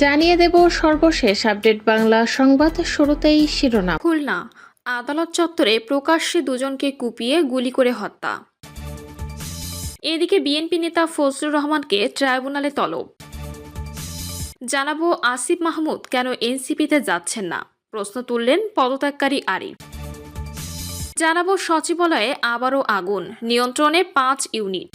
জানিয়ে দেব সর্বশেষ আপডেট বাংলা সংবাদ শুরুতেই শিরোনাম। খুলনা, আদালত চত্বরে প্রকাশ্যে দুজনকে কুপিয়ে গুলি করে হত্যা। এদিকে বিএনপি নেতা ফজলুর রহমানকে ট্রাইব্যুনালে তলব। জানাব আসিফ মাহমুদ কেন এনসিপিতে যাচ্ছেন না? প্রশ্ন তুললেন পদত্যাগকারী আরিফ। জানাব সচিবালয়ে আবারও আগুন, নিয়ন্ত্রণে পাঁচ ইউনিট।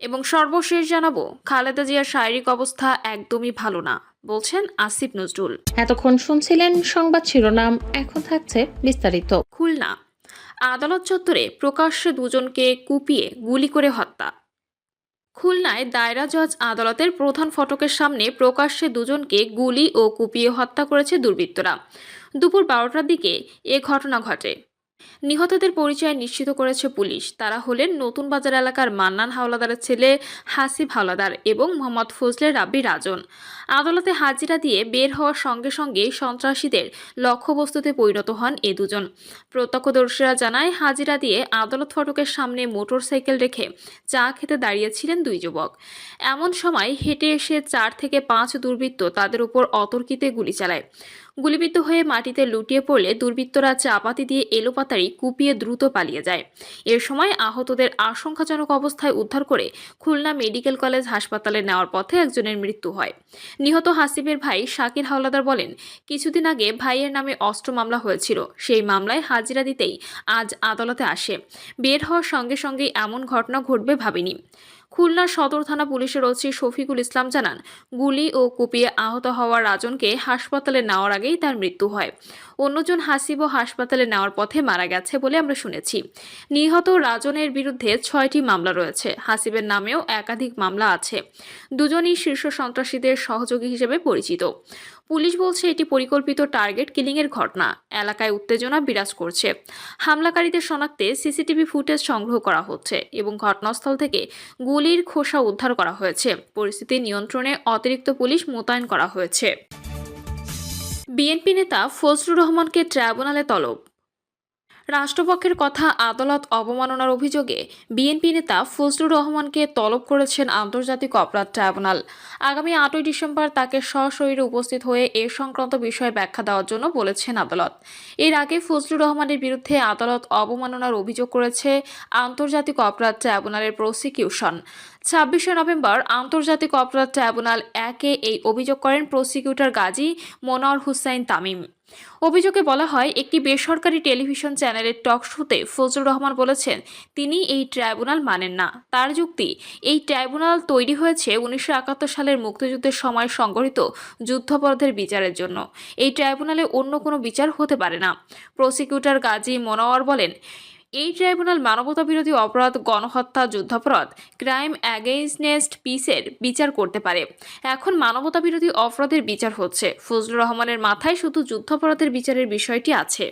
এবং সর্বশেষ জানাব খালেদা জিয়ার শারীরিক অবস্থা একদমই ভালো না বলছেন আসিফ নজরুল। এতক্ষণ শুনছিলেন সংবাদ শিরোনাম এখন থাকছে বিস্তারিত। খুলনা আদালত চত্বরে প্রকাশ্যে দুজনকে কুপিয়ে গুলি করে হত্যা। খুলনায় দায়রা জজ আদালতের প্রধান ফটকের সামনে প্রকাশ্যে দুজনকে গুলি ও কুপিয়ে হত্যা করেছে দুর্বৃত্তরা। দুপুর বারোটার দিকে এ ঘটনা ঘটে। নিহতদের পরিচয় নিশ্চিত করেছে পুলিশ। তারা হলেন নতুন বাজার এলাকার মান্নান হাওলাদারের ছেলে হাসিব হাওলাদার এবং মোহাম্মদ ফজলে রাব্বি রাজন। আদালতে হাজিরা দিয়ে বের হওয়ার সঙ্গে সঙ্গে সন্ত্রাসীদের লক্ষ্যবস্তুতে পরিণত হন এ দুজন। প্রত্যক্ষদর্শীরা জানায়, হাজিরা দিয়ে আদালত ফটকের সামনে মোটর সাইকেল রেখে চা খেতে দাঁড়িয়েছিলেন দুই যুবক। এমন সময় হেঁটে এসে চার থেকে পাঁচ দুর্বৃত্ত তাদের উপর অতর্কিতে গুলি চালায়। গুলিবিদ্ধ হয়ে মাটিতে লুটিয়ে পড়লে দুর্বৃত্তরা চাপাতি দিয়ে এলোপাতাড়ি কুপিয়ে দ্রুত পালিয়ে যায়। এর সময় আহতদের আশঙ্কাজনক অবস্থায় উদ্ধার করে খুলনা মেডিকেল কলেজ হাসপাতালে নেওয়ার পথে একজনের মৃত্যু হয়। নিহত হাসিবের ভাই শাকির হাওলাদার বলেন, কিছুদিন আগে ভাইয়ের নামে অস্ত্র মামলা হয়েছিল। সেই মামলায় হাজিরা দিতেই আজ আদালতে আসে। বের হওয়ার সঙ্গে সঙ্গে এমন ঘটনা ঘটবে ভাবিনি। খুলনা সদর থানা পুলিশের ওসি শফিকুল ইসলাম জানান, গুলি ও কুপিয়ে আহত হওয়া রাজনকে হাসপাতালে নেওয়ার আগেই তার মৃত্যু হয়। অন্যজন হাসিবও হাসপাতালে নেওয়ার পথে মারা গেছে বলে আমরা শুনেছি। নিহত রাজনের বিরুদ্ধে ছয়টি মামলা রয়েছে। হাসিবের নামেও একাধিক মামলা আছে। দুজনই শীর্ষ সন্ত্রাসীদের সহযোগী হিসেবে পরিচিত। পুলিশ বলছে এটি পরিকল্পিত টার্গেট কিলিংয়ের ঘটনা। এলাকায় উত্তেজনা বিরাজ করছে। হামলাকারীদের শনাক্তে সিসিটিভি ফুটেজ সংগ্রহ করা হচ্ছে এবং ঘটনাস্থল থেকে গুলির খোসা উদ্ধার করা হয়েছে। পরিস্থিতি নিয়ন্ত্রণে অতিরিক্ত পুলিশ মোতায়েন করা হয়েছে। বিএনপি নেতা ফজলুর রহমানকে ট্রাইব্যুনালে তলব। রাষ্ট্রপক্ষের কথা আদালত অবমাননার অভিযোগে বিএনপি নেতা ফজলুর রহমানকে তলব করেছেন আন্তর্জাতিক অপরাধ ট্রাইব্যুনাল। আগামী আটই ডিসেম্বর তাকে সশরীরে উপস্থিত হয়ে এ সংক্রান্ত বিষয়ে ব্যাখ্যা দেওয়ার জন্য বলেছেন আদালত। এর আগে ফজলুর রহমানের বিরুদ্ধে আদালত অবমাননার অভিযোগ করেছে আন্তর্জাতিক অপরাধ ট্রাইব্যুনালের প্রসিকিউশন। ছাব্বিশে নভেম্বর আন্তর্জাতিক অপরাধ ট্রাইব্যুনাল একে এই অভিযোগ করেন প্রসিকিউটর গাজী মনোয়ার হুসাইন তামিম। অভিযোগে বলা হয়, একটি বেসরকারি টেলিভিশন চ্যানেলের টক শোতে ফজলুর রহমান বলেছেন, তিনি এই ট্রাইব্যুনাল মানেন না। তার যুক্তি, এই ট্রাইব্যুনাল তৈরি হয়েছে উনিশশো একাত্তর সালের মুক্তিযুদ্ধের সময় সংগঠিত যুদ্ধাপরাধের বিচারের জন্য। এই ট্রাইব্যুনালে অন্য কোনো বিচার হতে পারে না। প্রসিকিউটর গাজী মনোয়ার বলেন এই ট্রাইব্যুনাল মানবতা বিরোধী অপরাধ, গণহত্যা, যুদ্ধাপরাধ, ক্রাইম অ্যাগেইনস্ট পিসের বিচার করতে পারে। এখন মানবতা বিরোধী অপরাধের বিচার হচ্ছে। ফজলুর রহমানের মাথায় শুধু যুদ্ধাপরাধের বিচারের বিষয়টি আছে।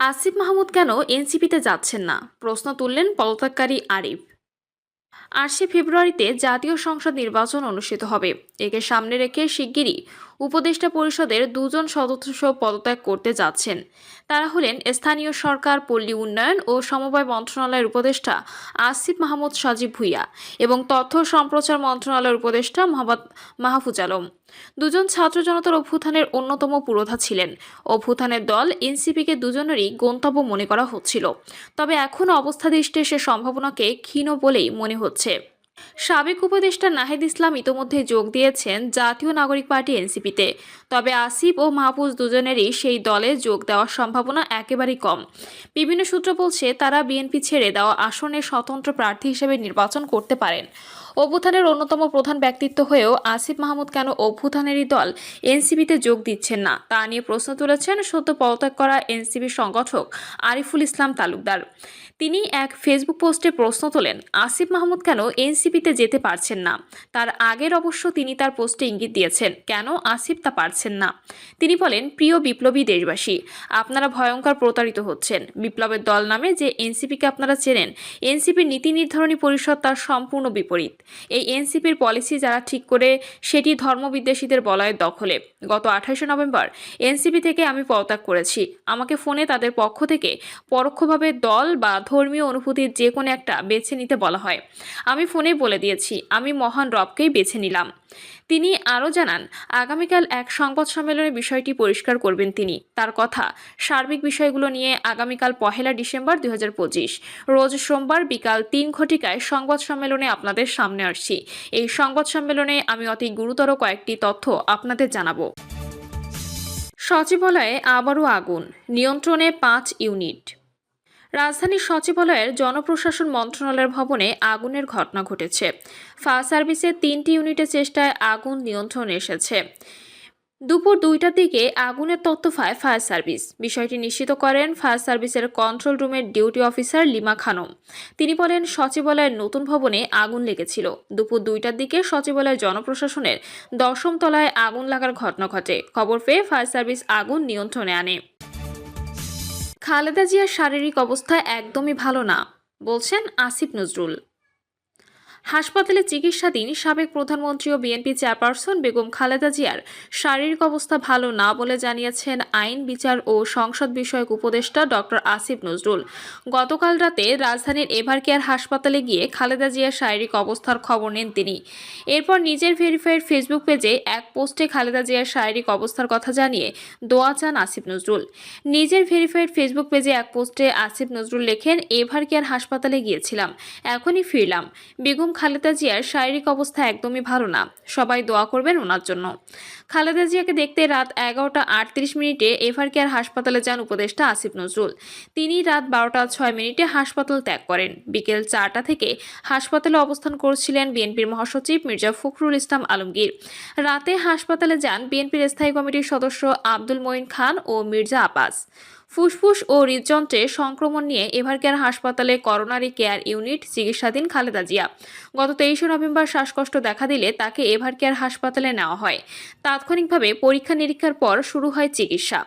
আসিফ মাহমুদ কেন এনসিপিতে যাচ্ছেন না? প্রশ্ন তুললেন পদত্যাগকারী আরিফ। আটশে ফেব্রুয়ারিতে জাতীয় সংসদ নির্বাচন অনুষ্ঠিত হবে। একে সামনে রেখে শিগগিরই উপদেষ্টা পরিষদের দুজন সদস্য পদত্যাগ করতে যাচ্ছেন। তারা হলেন স্থানীয় সরকার, পল্লী উন্নয়ন ও সমবায় মন্ত্রণালয়ের উপদেষ্টা আসিফ মাহমুদ সজীব ভুইয়া এবং তথ্য সম্প্রচার মন্ত্রণালয়ের উপদেষ্টা মোহাম্মদ মাহফুজ আলম। দুজন ছাত্র জনতার অভ্যুত্থানের অন্যতম পুরোধা ছিলেন। অভ্যুত্থানের দল এনসিপিকে দুজনেরই গন্তব্য মনে করা হচ্ছিল। তবে এখন অবস্থা দৃষ্টে সে সম্ভাবনাকে ক্ষীণ বলেই মনে হচ্ছে। সাবেক উপদেষ্টা নাহিদ ইসলাম ইতোমধ্যে যোগ দিয়েছেন জাতীয় নাগরিক পার্টি এনসিপিতে। তবে আসিফ ও মাহফুজ দুজনেরই সেই দলে যোগ দেওয়ার সম্ভাবনা একেবারেই কম। বিভিন্ন সূত্র বলছে, তারা বিএনপি ছেড়ে দেওয়া আসনে স্বতন্ত্র প্রার্থী হিসেবে নির্বাচন করতে পারেন। অভ্যুত্থানের অন্যতম প্রধান ব্যক্তিত্ব হয়েও আসিফ মাহমুদ কেন অভ্যুত্থানেরই দল এনসিপিতে যোগ দিচ্ছেন না, তা নিয়ে প্রশ্ন তুলেছেন সদ্য পদত্যাগ করা এনসিপি সংগঠক আরিফুল ইসলাম তালুকদার। তিনি এক ফেসবুক পোস্টে প্রশ্ন তোলেন, আসিফ মাহমুদ কেন এনসিপিতে যেতে পারছেন না? তার আগের অবশ্য তিনি তার পোস্টে ইঙ্গিত দিয়েছেন, কেন আসিফ তা পারছেন না। তিনি বলেন, প্রিয় বিপ্লবী দেশবাসী, আপনারা ভয়ঙ্কর প্রতারিত হচ্ছেন। বিপ্লবের দল নামে যে এনসিপিকে আপনারা চেনেন, এনসিপির নীতি নির্ধারণী পরিষদ তার সম্পূর্ণ বিপরীত। এই এনসিপির পলিসি যারা ঠিক করে, সেটি ধর্মবিদ্বেষীদের বলয়ের দখলে। গত আঠাশে নভেম্বর, এনসিপি থেকে আমি পদত্যাগ করেছি। আমাকে ফোনে তাদের পক্ষ থেকে পরোক্ষভাবে দল বা ধর্মীয় অনুভূতির যে কোনো একটা বেছে নিতে বলা হয়। আমি ফোনে বলে দিয়েছি, আমি মহান রবকেই বেছে নিলাম। তিনি আরও জানান, আগামীকাল এক সংবাদ সম্মেলনে বিষয়টি পরিষ্কার করবেন তিনি। তার কথা, সার্বিক বিষয়গুলো নিয়ে আগামীকাল পহেলা ডিসেম্বর দুই রোজ সোমবার বিকাল তিন ঘটিকায় সংবাদ সম্মেলনে আপনাদের সামনে আসছি। এই সংবাদ সম্মেলনে আমি অতি গুরুতর কয়েকটি তথ্য আপনাদের জানাব। সচিবালয়ে আবারও আগুন, নিয়ন্ত্রণে পাঁচ ইউনিট। রাজধানীর সচিবালয়ের জনপ্রশাসন মন্ত্রণালয়ের ভবনে আগুনের ঘটনা ঘটেছে। ফায়ার সার্ভিসের তিনটি ইউনিটের চেষ্টায় আগুন নিয়ন্ত্রণে এসেছে। দুপুর দুইটার দিকে আগুনের তথ্য পায় ফায়ার সার্ভিস। বিষয়টি নিশ্চিত করেন ফায়ার সার্ভিসের কন্ট্রোল রুমের ডিউটি অফিসার লিমা খানম। তিনি বলেন, সচিবালয়ের নতুন ভবনে আগুন লেগেছিল। দুপুর দুইটার দিকে সচিবালয়ের জনপ্রশাসনের দশম তলায় আগুন লাগার ঘটনা ঘটে। খবর পেয়ে ফায়ার সার্ভিস আগুন নিয়ন্ত্রণে আনে। খালেদা জিয়ার শারীরিক অবস্থা একদমই ভালো না, বলছেন আসিফ নজরুল। হাসপাতালে চিকিৎসাধীন সাবেক প্রধানমন্ত্রী ও বিএনপি চেয়ারপারসন বেগম খালেদা জিয়ার শারীরিক অবস্থা ভালো না বলে জানিয়েছেন আইন, বিচার ও সংসদ বিষয়ক উপদেষ্টা ডক্টর আসিফ নজরুল। গতকাল রাতে রাজধানীর এভারকেয়ার হাসপাতালে গিয়ে খালেদা জিয়ার শারীরিক অবস্থার খবর নেন তিনি। এরপর নিজের ভেরিফাইড ফেসবুক পেজে এক পোস্টে খালেদা জিয়ার শারীরিক অবস্থার কথা জানিয়ে দোয়া চান আসিফ নজরুল। নিজের ভেরিফাইড ফেসবুক পেজে এক পোস্টে আসিফ নজরুল লেখেন, এভার কেয়ার হাসপাতালে গিয়েছিলাম, এখনই ফিরলাম। বেগম খালেদা জিয়ার শারীরিক অবস্থা একদমই ভালো না। সবাই দোয়া করবেন ওনার জন্য। খালেদা জিয়াকে দেখতে রাত এগারোটা আটত্রিশ মিনিটে এভার কেয়ার হাসপাতালে যান উপদেষ্টা আসিফ নজরুল। তিনি রাত বারোটা ছয় মিনিটে হাসপাতাল ত্যাগ করেন। বিকেল চারটা থেকে হাসপাতালে অবস্থান করছিলেন বিএনপির মহাসচিব মির্জা ফখরুল ইসলাম আলমগীর। রাতে হাসপাতালে যান বিএনপির স্থায়ী কমিটির সদস্য আব্দুল মঈন খান ও মির্জা আব্বাস। ফুসফুস ও হৃদযন্ত্রে সংক্রমণ নিয়ে এভারকেয়ার হাসপাতালে করোনারি কেয়ার ইউনিট চিকিৎসাধীন খালেদা জিয়া। গত তেইশে নভেম্বর শ্বাসকষ্ট দেখা দিলে তাকে এভারকেয়ার হাসপাতালে নেওয়া হয়। তাৎক্ষণিকভাবে পরীক্ষা নিরীক্ষার পর শুরু হয় চিকিৎসা।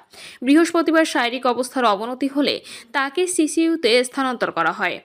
বৃহস্পতিবার শারীরিক অবস্থার অবনতি হলে তাকে সিসিইউতে স্থানান্তর করা হয়।